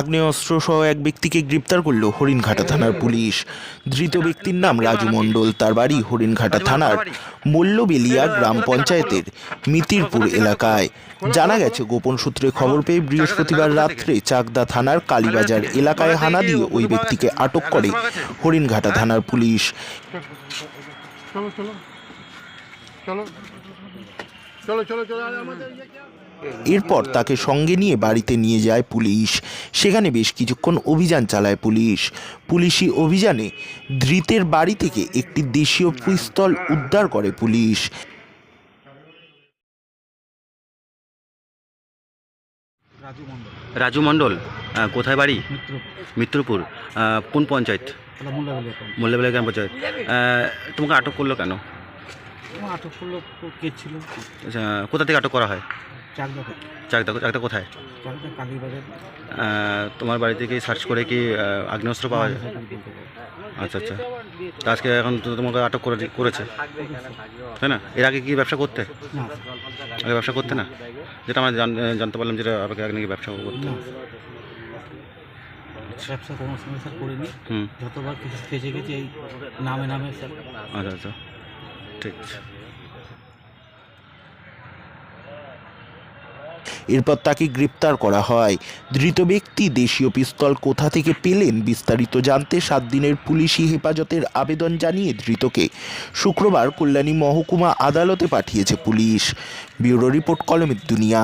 আগ্নেয়াস্ত্র সহ এক ব্যক্তিকে গ্রেপ্তার করল হরিণঘাটা থানার পুলিশ। ধৃত ব্যক্তির নাম রাজু মণ্ডল তার বাড়ি হরিণঘাটা থানার মল্লবেলিয়া গ্রাম পঞ্চায়েতের মিতিরপুর এলাকায়। জানা গেছে গোপন সূত্রে খবর পেয়ে বৃহস্পতিবার রাত্রে চাকদা থানার কালীবাজার এলাকায় হানা দিয়ে ওই ব্যক্তিকে আটক করে হরিণঘাটা থানার পুলিশ। চলো চলো চলো চলো চলো চলো এরপর তাকে সঙ্গে নিয়ে বাড়িতে নিয়ে যায় পুলিশ। সেখানে বেশ কিছুক্ষণ অভিযান চালায় পুলিশ। পুলিশি অভিযানে ধৃতের বাড়ি থেকে একটি দেশীয় পিস্তল উদ্ধার করে পুলিশ। রাজু মণ্ডল। রাজু মণ্ডল আহ, কোথায় বাড়ি? মিত্রপুর। কোন পঞ্চায়েত? মোল্লাবেলা গ্রাম পঞ্চায়েত। তোমাকে আটক করল কেন? আটক করল কে ছিল? আচ্ছা, কোথা থেকে আটক করা হয়? চাকদা চাকদা কোথায়? তোমার বাড়ি থেকে সার্চ করে কি আগ্নেয়াস্ত্র পাওয়া যায়? আচ্ছা আচ্ছা। আজকে এখন তো তোমাকে আটক করে করেছে। তাই না? এর আগে কি ব্যবসা করতে? আগে ব্যবসা করতে না? যেটা আমরা জানতে পারলাম যেটা আপনাকে আগে নাকি ব্যবসা করতে। ব্যবসা কোনো সময় স্যার করিনি যতবার কিছু ফেসে গেছি এই নামে নামে স্যার। আচ্ছা আচ্ছা। ঠিক আছে। এরপর তাকে গ্রেপ্তার করা হয়। ধৃত ব্যক্তি দেশীয় পিস্তল কোথা থেকে পেলেন বিস্তারিত জানতে সাত দিনের পুলিশি হেফাজতের আবেদন জানিয়ে ধৃতকে। শুক্রবার কল্যাণী মহকুমা আদালতে পাঠিয়েছে পুলিশ। ব্যুরো রিপোর্ট কলমের দুনিয়া।